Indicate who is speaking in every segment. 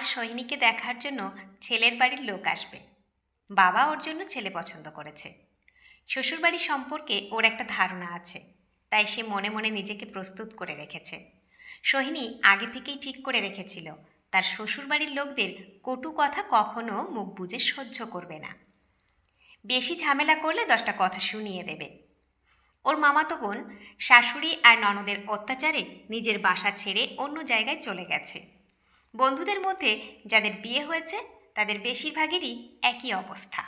Speaker 1: সোহিনীকে দেখার জন্য ছেলের বাড়ির লোক আসবে। বাবা ওর জন্য ছেলে পছন্দ করেছে। শ্বশুরবাড়ি সম্পর্কে ওর একটা ধারণা আছে, তাই সে মনে মনে নিজেকে প্রস্তুত করে রেখেছে। সোহিনী আগে থেকেই ঠিক করে রেখেছিল, তার শ্বশুরবাড়ির লোকদের কটু কথা কখনো মুখ বুজে সহ্য করবে না। বেশি ঝামেলা করলে দশটা কথা শুনিয়ে দেবে। ওর মামাতো বোন, শাশুড়ি আর ননদের অত্যাচারে নিজের বাসা ছেড়ে অন্য জায়গায় চলে গেছে। বন্ধুদের মধ্যে যাদের বিয়ে হয়েছে, তাদের বেশিরভাগেরই একই অবস্থা।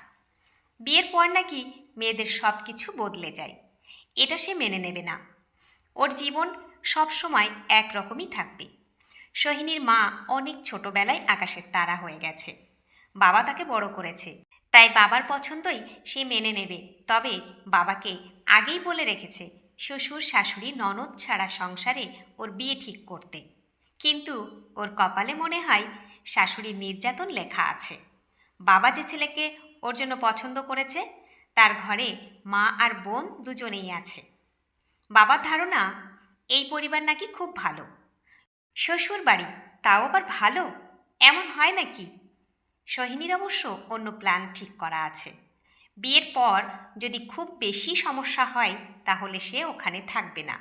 Speaker 1: বিয়ের পর নাকি মেয়েদের সব কিছু বদলে যায়। এটা সে মেনে নেবে না। ওর জীবন সব সময় একরকমই থাকবে। সোহিনীর মা অনেক ছোটবেলায় আকাশের তারা হয়ে গেছে। বাবা তাকে বড় করেছে। তাই বাবার পছন্দই সে মেনে নেবে। তবে বাবাকে আগেই বলে রেখেছে শ্বশুর শাশুড়ি ননদ ছাড়া সংসারে ওর বিয়ে ঠিক করতে। কিন্তু ওর কপালে মনে হয় শাশুড়ির নির্যাতন লেখা আছে। বাবা যে ছেলেকে ওর জন্য পছন্দ করেছে, তার ঘরে মা আর বোন দুজনেই আছে। বাবার ধারণা, এই পরিবার নাকি খুব ভালো। শ্বশুর বাড়ি তাও আবার ভালো? এমন হয় নাকি? সোহিনীর অবশ্য অন্য প্ল্যান ঠিক করা আছে। বিয়ের পর যদি খুব বেশি সমস্যা হয়, তাহলে সে ওখানে থাকবে না।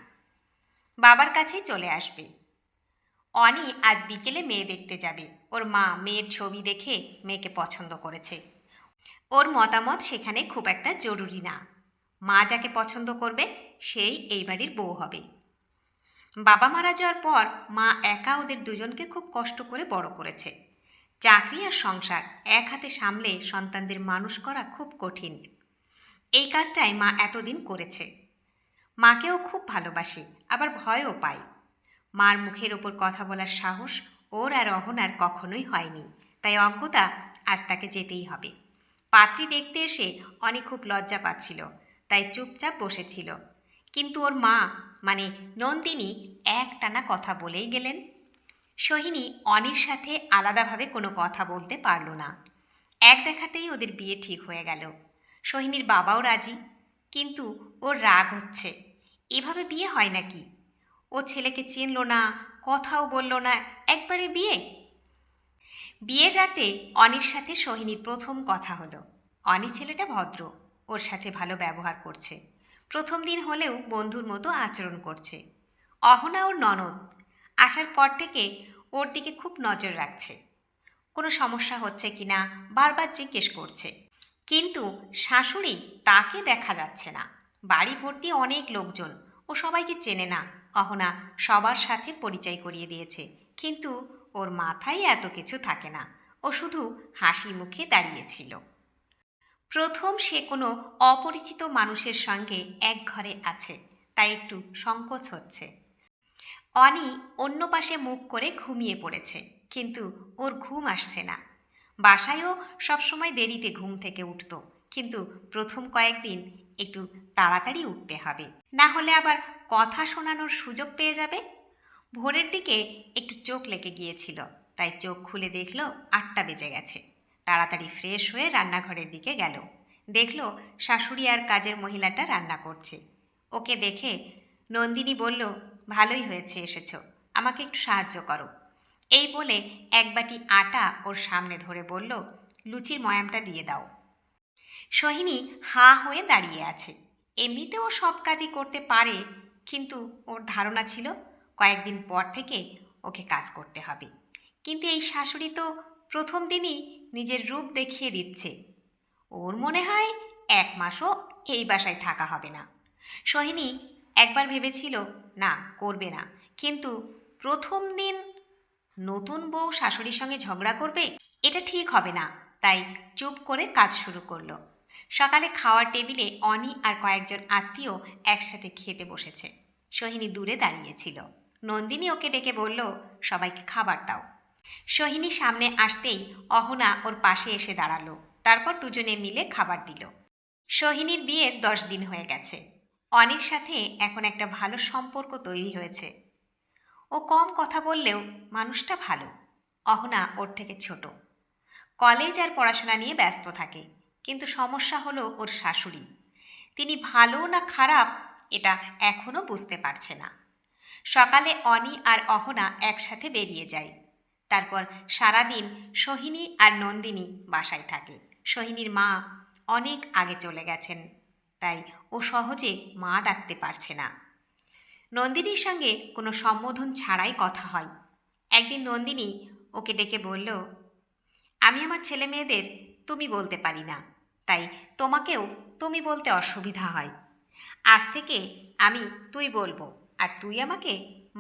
Speaker 1: বাবার কাছেই চলে আসবে। অনি আজ বিকেলে মেয়ে দেখতে যাবে। ওর মা মেয়ের ছবি দেখে মেয়েকে পছন্দ করেছে। ওর মতামত সেখানে খুব একটা জরুরি না। মা যাকে পছন্দ করবে, সেই এই বাড়ির বউ হবে। বাবা মারা যাওয়ার পর মা একা ওদের দুজনকে খুব কষ্ট করে বড় করেছে। চাকরি আর সংসার এক হাতে সামলে সন্তানদের মানুষ করা খুব কঠিন। এই কাজটাই মা এতদিন করেছে। মাকেও খুব ভালোবাসে, আবার ভয়ও পায়। মার মুখের ওপর কথা বলার সাহস ওর আর অহনার কখনোই হয়নি। তাই অজ্ঞতা আজ তাকে যেতেই হবে। পাত্রী দেখতে এসে অনেক খুব লজ্জা পাচ্ছিল, তাই চুপচাপ বসেছিল। কিন্তু ওর মা মানে নন্দিনী এক টানা কথা বলেই গেলেন। সোহিনী অনির সাথে আলাদাভাবে কোনো কথা বলতে পারল না। এক দেখাতেই ওদের বিয়ে ঠিক হয়ে গেল। সোহিনীর বাবাও রাজি, কিন্তু ওর রাগ হচ্ছে। এভাবে বিয়ে হয় নাকি? ও ছেলেকে চিনল না, কথাও বলল না, একবারে বিয়ে? বিয়ের রাতে অনির সাথে সোহিনীর প্রথম কথা হলো, অনি ছেলেটা ভদ্র, ওর সাথে ভালো ব্যবহার করছে। প্রথম দিন হলেও বন্ধুর মতো আচরণ করছে। অহনা ওর ননদ, আসার পর থেকে ওর দিকে খুব নজর রাখছে। কোনো সমস্যা হচ্ছে কি না, বারবার জিজ্ঞেস করছে। কিন্তু শাশুড়ি তাকে দেখা যাচ্ছে না। বাড়ি ভর্তি অনেক লোকজন, ও সবাইকে চেনে না। অহনা সবার সাথে পরিচয় করিয়ে দিয়েছে। কিন্তু ওর মাথায় এত কিছু থাকে না। ও শুধু হাসি মুখে দাঁড়িয়েছিল প্রথম সে কোনো অপরিচিত মানুষের সঙ্গে এক ঘরে আছে, তাই একটু সংকোচ হচ্ছে। অনি অন্য পাশে মুখ করে ঘুমিয়ে পড়েছে, কিন্তু ওর ঘুম আসছে না। বাসায়ও সবসময় দেরিতে ঘুম থেকে উঠতো, কিন্তু প্রথম কয়েকদিন একটু তাড়াতাড়ি উঠতে হবে। না হলে আবার কথা শোনানোর সুযোগ পেয়ে যাবে। ভোরের দিকে একটু চোখ লেগে গিয়েছিল, তাই চোখ খুলে দেখল আটটা বেজে গেছে। তাড়াতাড়ি ফ্রেশ হয়ে রান্নাঘরের দিকে গেল। দেখল শাশুড়ি আর কাজের মহিলাটা রান্না করছে। ওকে দেখে নন্দিনী বলল, ভালোই হয়েছে, এসেছ। আমাকে একটু সাহায্য করো। এই বলে এক বাটি আটা ওর সামনে ধরে বলল, লুচির ময়ামটা দিয়ে দাও। সোহিনী হা হয়ে দাঁড়িয়ে আছে। এমনিতেও সব কাজই করতে পারে, কিন্তু ওর ধারণা ছিল কয়েকদিন পর থেকে ওকে কাজ করতে হবে। কিন্তু এই শাশুড়ি তো প্রথম দিনই নিজের রূপ দেখিয়ে দিচ্ছে। ওর মনে হয় এক মাসও এই বাসায় থাকা হবে না। সোহিনী একবার ভেবেছিল, না, করবে না। কিন্তু প্রথম দিন নতুন বউ শাশুড়ির সঙ্গে ঝগড়া করবে, এটা ঠিক হবে না। তাই চুপ করে কাজ শুরু করল। সকালে খাওয়ার টেবিলে অনি আর কয়েকজন আত্মীয় একসাথে খেতে বসেছে। সোহিনী দূরে দাঁড়িয়েছিল। নন্দিনী ওকে ডেকে বলল, সবাইকে খাবার দাও। সোহিনী সামনে আসতেই অহনা ওর পাশে এসে দাঁড়াল। তারপর দুজনে মিলে খাবার দিল। সোহিনীর বিয়ের দশ দিন হয়ে গেছে। অনির সাথে এখন একটা ভালো সম্পর্ক তৈরি হয়েছে। ও কম কথা বললেও মানুষটা ভালো। অহনা ওর থেকে ছোট। কলেজ আর পড়াশোনা নিয়ে ব্যস্ত থাকে। কিন্তু সমস্যা হলো ওর শাশুড়ি। তিনি ভালো না খারাপ এটা এখনও বুঝতে পারছে না। সকালে অনি আর অহনা একসাথে বেরিয়ে যায়। তারপর সারাদিন সোহিনী আর নন্দিনী বাসায় থাকে। সোহিনীর মা অনেক আগে চলে গেছেন, তাই ও সহজে মা ডাকতে পারছে না। নন্দিনীর সঙ্গে কোনো সম্বোধন ছাড়াই কথা হয়। একদিন নন্দিনী ওকে ডেকে বলল, আমি আমার ছেলে মেয়েদের তুমি বলতে পারি না। তাই তোমাকেও তুমি বলতে অসুবিধা হয়। আজ থেকে আমি তুই বলব, আর তুই আমাকে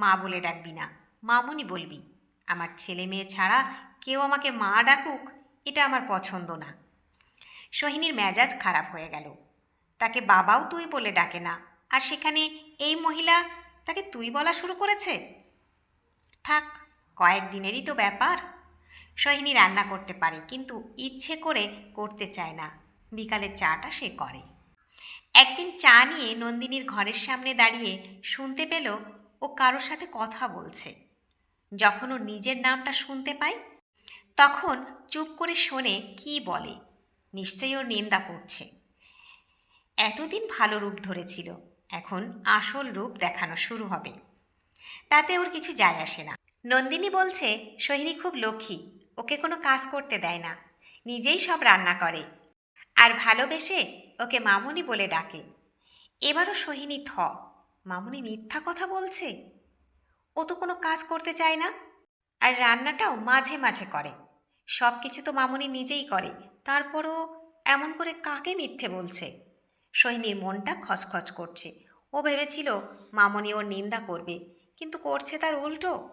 Speaker 1: মা বলে ডাকবি না। মামুনি বলবি, আমার ছেলে মেয়ে ছাড়া কেউ আমাকে মা ডাকুক, এটা আমার পছন্দ না। সোহিনীর মেজাজ খারাপ হয়ে গেল। তাকে বাবাও তুই বলে ডাকে না, আর সেখানে এই মহিলা তাকে তুই বলা শুরু করেছে? থাক কয়েকদিনেরই তো ব্যাপার। সোহিনী রান্না করতে পারে, কিন্তু ইচ্ছে করে করতে চায় না। বিকালের চাটা সে করে। একদিন চা নিয়ে নন্দিনীর ঘরের সামনে দাঁড়িয়ে শুনতে পেল ও কারোর সাথে কথা বলছে। যখন ও নিজের নামটা শুনতে পায়, তখন চুপ করে শোনে কি বলে। নিশ্চয়ই ওর নিন্দা করছে। এতদিন ভালো রূপ ধরেছিল, এখন আসল রূপ দেখানো শুরু হবে। তাতে ওর কিছু যায় আসে না। নন্দিনী বলছে, সোহিনী খুব লক্ষ্মী, ওকে কোনো কাজ করতে দেয় না। নিজেই সব রান্না করে। আর ভালোবেসে ওকে মামুনি বলে ডাকে। এবারও সোহিনী থ। মামুনি মিথ্যা কথা বলছে? ও তো কোনো কাজ করতে চায় না। আর রান্নাটাও মাঝে মাঝে করে। সব কিছু তো মামুনি নিজেই করে। তারপরও এমন করে কাকে মিথ্যে বলছে? সোহিনীর মনটা খচখচ করছে। ও ভেবেছিল মামনি ওর নিন্দা করবে, কিন্তু করছে তার উল্টো।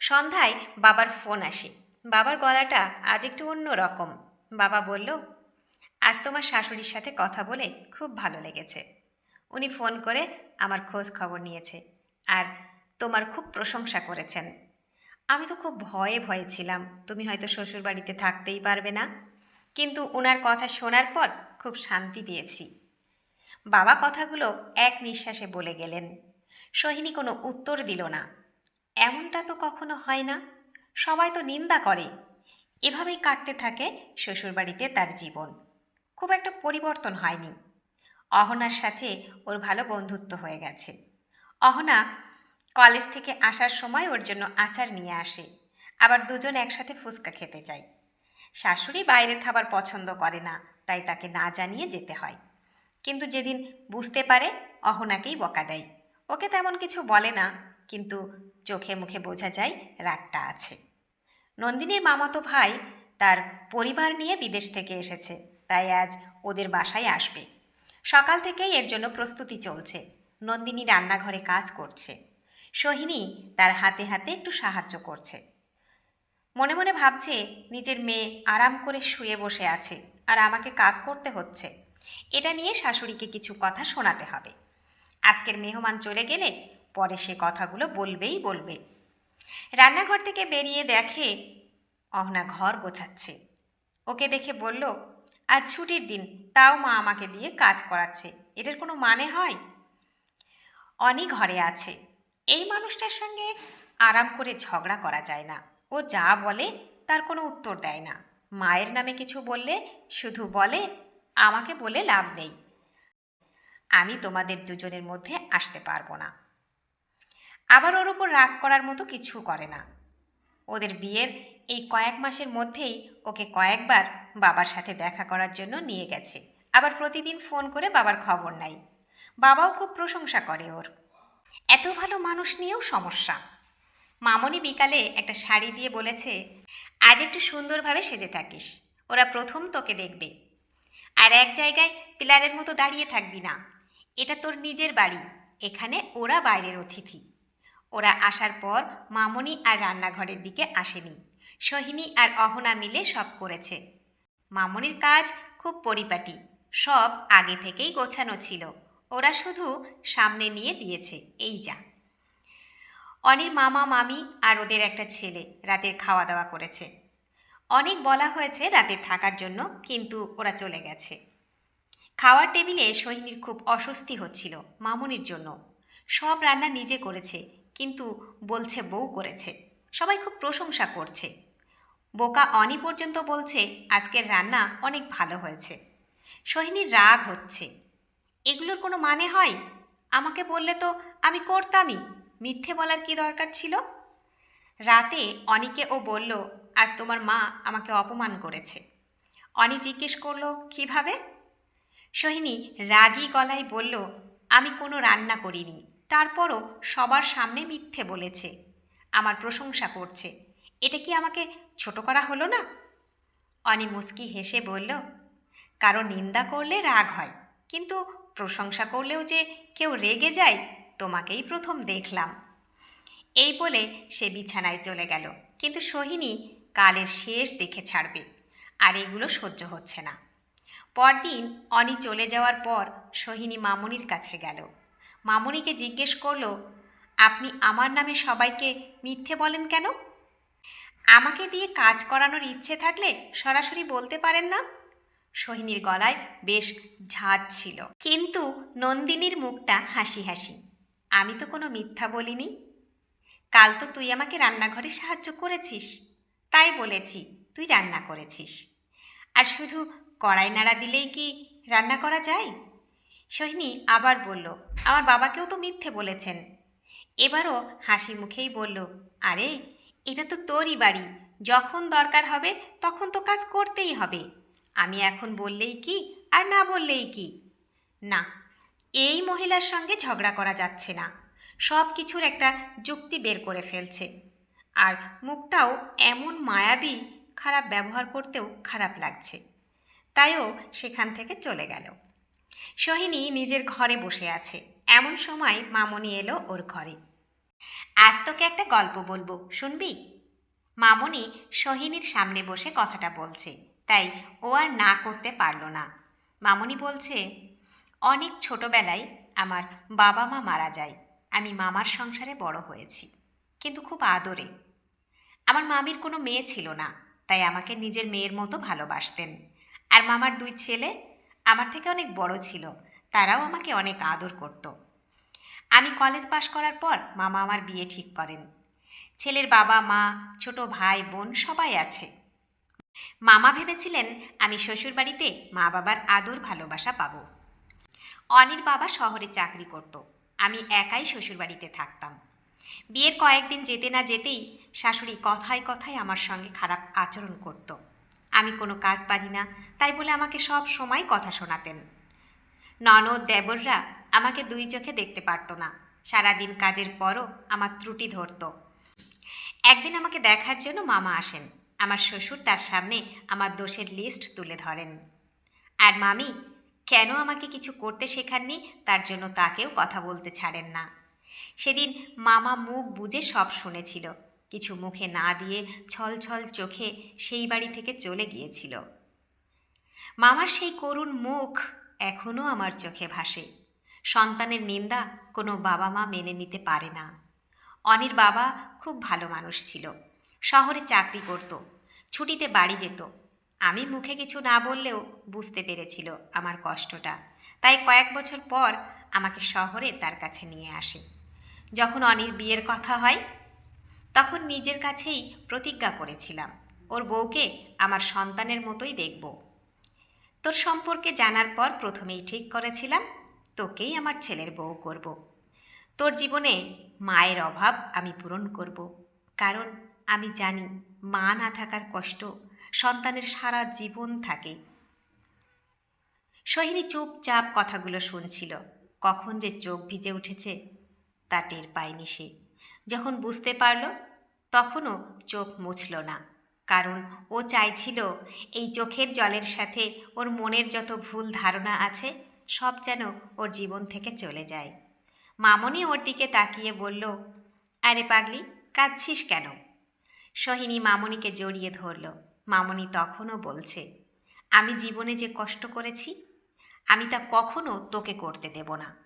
Speaker 1: সন্ধ্যায় বাবার ফোন আসে। বাবার গলাটা আজ একটু অন্য রকম বাবা বলল আজ তোমার শাশুড়ির সাথে কথা বলে খুব ভালো লেগেছে। উনি ফোন করে আমার খোঁজ খবর নিয়েছে আর তোমার খুব প্রশংসা করেছেন। আমি তো খুব ভয়ে ভয়ে ছিলাম, তুমি হয়তো শ্বশুরবাড়িতে থাকতেই পারবে না। কিন্তু ওনার কথা শোনার পর খুব শান্তি পেয়েছি। বাবা কথাগুলো এক নিঃশ্বাসে বলে গেলেন, সোহিনী কোনো উত্তর দিল না। এমনটা তো কখনো হয় না। সবাই তো নিন্দা করে। এভাবেই কাটতে থাকে শ্বশুরবাড়িতে তার জীবন। খুব একটা পরিবর্তন হয়নি। অহনার সাথে ওর ভালো বন্ধুত্ব হয়ে গেছে। অহনা কলেজ থেকে আসার সময় ওর জন্য আচার নিয়ে আসে। আবার দুজন একসাথে ফুচকা খেতে যায়। শাশুড়ি বাইরের খাবার পছন্দ করে না, তাই তাকে না জানিয়ে যেতে হয়। কিন্তু যেদিন বুঝতে পারে, অহনাকেই বকা দেয়। ওকে তেমন কিছু বলে না, কিন্তু চোখে মুখে বোঝা যায় রাগটা আছে। নন্দিনীর মামাতো ভাই তার পরিবার নিয়ে বিদেশ থেকে এসেছে। তাই আজ ওদের বাসায় আসবে। সকাল থেকেই এর জন্য প্রস্তুতি চলছে। নন্দিনী রান্নাঘরে কাজ করছে। সোহিনী তার হাতে হাতে একটু সাহায্য করছে। মনে মনে ভাবছে নিজের মেয়ে আরাম করে শুয়ে বসে আছে আর আমাকে কাজ করতে হচ্ছে। এটা নিয়ে শাশুড়িকে কিছু কথা শোনাতে হবে। আজকের মেহমান চলে গেলে পরে সে কথাগুলো বলবেই বলবে। রান্নাঘর থেকে বেরিয়ে দেখে অহনা ঘর গোছাচ্ছে। ওকে দেখে বলল আজ ছুটির দিন তাও মা আমাকে দিয়ে কাজ করাচ্ছে। এটার কোনো মানে হয়? অনি ঘরে আছে। এই মানুষটার সঙ্গে আরাম করে ঝগড়া করা যায় না। ও যা বলে তার কোনো উত্তর দেয় না। মায়ের নামে কিছু বললে, শুধু বলে, আমাকে বলে লাভ নেই। আমি তোমাদের দুজনের মধ্যে আসতে পারব না। আবার ওর উপর রাগ করার মতো কিছু করে না। ওদের বিয়ের এই কয়েক মাসের মধ্যেই ওকে কয়েকবার বাবার সাথে দেখা করার জন্য নিয়ে গেছে। আবার প্রতিদিন ফোন করে বাবার খবর নাই বাবাও খুব প্রশংসা করে ওর। এত ভালো মানুষ নিয়েও সমস্যা। মামনি বিকালে একটা শাড়ি দিয়ে বলেছে, আজ একটু সুন্দরভাবে সেজে থাকিস। ওরা প্রথম তোকে দেখবে। আর এক জায়গায় পিলারের মতো দাঁড়িয়ে থাকবি না। এটা তোর নিজের বাড়ি। এখানে ওরা বাইরের অতিথি। ওরা আসার পর মামনি আর রান্নাঘরের দিকে আসেনি। সোহিনী আর অহনা মিলে সব করেছে। মামনির কাজ খুব পরিপাটি, সব আগে থেকেই গোছানো ছিল। ওরা শুধু সামনে নিয়ে দিয়েছে, এই যা। অনির মামা, মামি আর ওদের একটা ছেলে রাতের খাওয়া দাওয়া করেছে। অনেক বলা হয়েছে রাতে থাকার জন্য, কিন্তু ওরা চলে গেছে। খাওয়ার টেবিলে সোহিনীর খুব অস্বস্তি হচ্ছিল মামনির জন্য। সব রান্না নিজে করেছে, কিন্তু বলছে বউ করেছে। সবাই খুব প্রশংসা করছে। বোকা অনি পর্যন্ত বলছে, আজকের রান্না অনেক ভালো হয়েছে। সোহিনীর রাগ হচ্ছে। এগুলোর কোনো মানে হয়? আমাকে বললে তো আমি করতামই। মিথ্যে বলার কি দরকার ছিল? রাতে অনিকে ও বলল, আজ তোমার মা আমাকে অপমান করেছে। অনি জিজ্ঞেস করল, কীভাবে? সোহিনী রাগী গলায় বলল, আমি কোনো রান্না করিনি। তারপরও সবার সামনে মিথ্যে বলেছে। আমার প্রশংসা করছে। এটা কি আমাকে ছোট করা হলো না? অনি মুস্কি হেসে বলল, কারও নিন্দা করলে রাগ হয়, কিন্তু প্রশংসা করলেও যে কেউ রেগে যায়, তোমাকেই প্রথম দেখলাম। এই বলে সে বিছানায় চলে গেল, কিন্তু সোহিনী কালের শেষ দেখে ছাড়বে, আর এগুলো সহ্য হচ্ছে না। পরদিন অনি চলে যাওয়ার পর সোহিনী মামনির কাছে গেল। মামনিকে জিজ্ঞেস করল, আপনি আমার নামে সবাইকে মিথ্যে বলেন কেন? আমাকে দিয়ে কাজ করানোর ইচ্ছে থাকলে সরাসরি বলতে পারেন না? সোহিনীর গলায় বেশ ঝাঁজ ছিল। কিন্তু নন্দিনীর মুখটা হাসি হাসি। আমি তো কোনো মিথ্যা বলিনি। কাল তো তুই আমাকে রান্নাঘরে সাহায্য করেছিস। তাই বলেছি, তুই রান্না করেছিস। আর শুধু কড়াই নাড়া দিলেই কি রান্না করা যায়? সোহিনী আবার বলল, আমার বাবাকেও তো মিথ্যে বলেছেন। এবারও হাসি মুখেই বলল, আরে এটা তো তোরই বাড়ি। যখন দরকার হবে, তখন তো কাজ করতেই হবে। আমি এখন বললেই কি, আর না বললেই কি? না, এই মহিলার সঙ্গে ঝগড়া করা যাচ্ছে না। সব কিছুর একটা যুক্তি বের করে ফেলছে। আর মুখটাও এমন মায়াবী, খারাপ ব্যবহার করতেও খারাপ লাগছে। তাইও সেখান থেকে চলে গেল। সোহিনী নিজের ঘরে বসে আছে। এমন সময় মামনি এলো ওর ঘরে। আজ তোকে একটা গল্প বলব, শুনবি? মামনি সোহিনীর সামনে বসে কথাটা বলছে, তাই ও আর না করতে পারল না। মামনি বলছে, অনেক ছোটবেলায় আমার বাবা মা মারা যায়, আমি মামার সংসারে বড় হয়েছি, কিন্তু খুব আদরে। আমার মামির কোনো মেয়ে ছিল না, তাই আমাকে নিজের মেয়ের মতো ভালোবাসতেন। আর মামার দুই ছেলে আমার থেকে অনেক বড় ছিল, তারাও আমাকে অনেক আদর করত। আমি কলেজ পাশ করার পর মামা আমার বিয়ে ঠিক করেন। ছেলের বাবা, মা, ছোট ভাই, বোন সবাই আছে। মামা ভেবেছিলেন আমি শ্বশুরবাড়িতে মা বাবার আদর ভালোবাসা পাবো। অনির বাবা শহরে চাকরি করত। আমি একাই শ্বশুরবাড়িতে থাকতাম। বিয়ের কয়েকদিন যেতে না যেতেই শাশুড়ি কথায় কথায় আমার সঙ্গে খারাপ আচরণ করত। আমি কোনো কাজ পারি না, তাই বলে আমাকে সব সময় কথা শোনাতেন। ননদ, দেবররা আমাকে দুই চোখে দেখতে পারতো না। সারাদিন কাজের পরও আমার ত্রুটি ধরত। একদিন আমাকে দেখার জন্য মামা আসেন। আমার শ্বশুর তার সামনে আমার দোষের লিস্ট তুলে ধরেন। আর মামি, কেন আমাকে কিছু করতে শেখাননি? তার জন্য তাকেও কথা বলতে ছাড়েন না। সেদিন মামা মুখ বুঝে সব শুনেছিল। কিছু মুখে না দিয়ে ছল ছল চোখে সেই বাড়ি থেকে চলে গিয়েছিল। মামার সেই করুণ মুখ এখনও আমার চোখে ভাসে। সন্তানের নিন্দা কোনো বাবা মা মেনে নিতে পারে না। অনির বাবা খুব ভালো মানুষ ছিল। শহরে চাকরি করত, ছুটিতে বাড়ি যেত। আমি মুখে কিছু না বললেও বুঝতে পেরেছিল আমার কষ্টটা। তাই কয়েক বছর পর আমাকে শহরে তার কাছে নিয়ে আসে। যখন অনির বিয়ের কথা হয়, তখন নিজের কাছেই প্রতিজ্ঞা করেছিলাম, ওর বউকে আমার সন্তানের মতোই দেখব। তোর সম্পর্কে জানার পর প্রথমেই ঠিক করেছিলাম তোকেই আমার ছেলের বউ করব। তোর জীবনে মায়ের অভাব আমি পূরণ করব। কারণ আমি জানি মা না থাকার কষ্ট সন্তানের সারা জীবন থাকে। সোহিনী চুপচাপ কথাগুলো শুনছিল। কখন যে চোখ ভিজে উঠেছে তা টের পায়নি সে। যখন বুঝতে পারল, তখনও চোখ মুছল না। কারণ ও চাইছিল এই চোখের জলের সাথে ওর মনের যত ভুল ধারণা আছে সব যেন ওর জীবন থেকে চলে যায়। মামনি ওর দিকে তাকিয়ে বলল, আরে পাগলি, কাঁদছিস কেন? সহিনী মামনিকে জড়িয়ে ধরল। মামনি তখনও বলছে, আমি জীবনে যে কষ্ট করেছি, আমি তা কখনো তোকে করতে দেব না।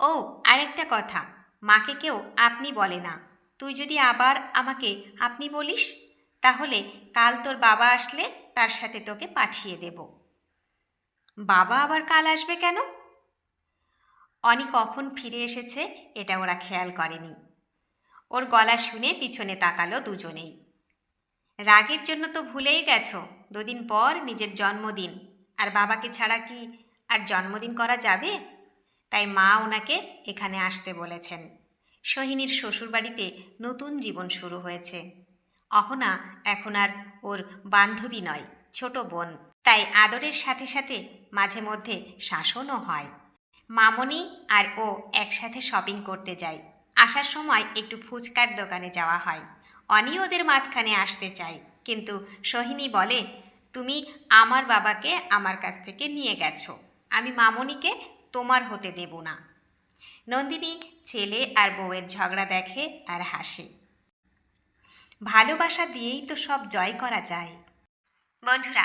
Speaker 1: ও, আরেকটা কথা, মাকে কেউ আপনি বলে না। তুই যদি আবার আমাকে আপনি বলিস, তাহলে কাল তোর বাবা আসলে তার সাথে তোকে পাঠিয়ে দেব। বাবা আবার কাল আসবে কেন? অনি কখন ফিরে এসেছে এটা ওরা খেয়াল করেনি। ওর গলা শুনে পিছনে তাকালো দুজনেই। রাগের জন্য তো ভুলেই গেছো, দুদিন পর নিজের জন্মদিন। আর বাবাকে ছাড়া কি আর জন্মদিন করা যাবে? তাই মা ওনাকে এখানে আসতে বলেছেন। সোহিনীর শ্বশুরবাড়িতে নতুন জীবন শুরু হয়েছে। অহনা এখন আর ওর বান্ধবী নয়, ছোট বোন। তাই আদরের সাথে সাথে মাঝে মধ্যে শাসনও হয়। মামনি আর ও একসাথে শপিং করতে যায়। আসার সময় একটু ফুচকার দোকানে যাওয়া হয়। অনি ওদের মাঝখানে আসতে চাই কিন্তু সোহিনী বলে, তুমি আমার বাবাকে আমার কাছ থেকে নিয়ে গেছো। আমি মামনিকে তোমার হতে দেব না। নন্দিনী ছেলে আর বউয়ের ঝগড়া দেখে আর হাসে। ভালোবাসা দিয়েই তো সব জয় করা যায়। বন্ধুরা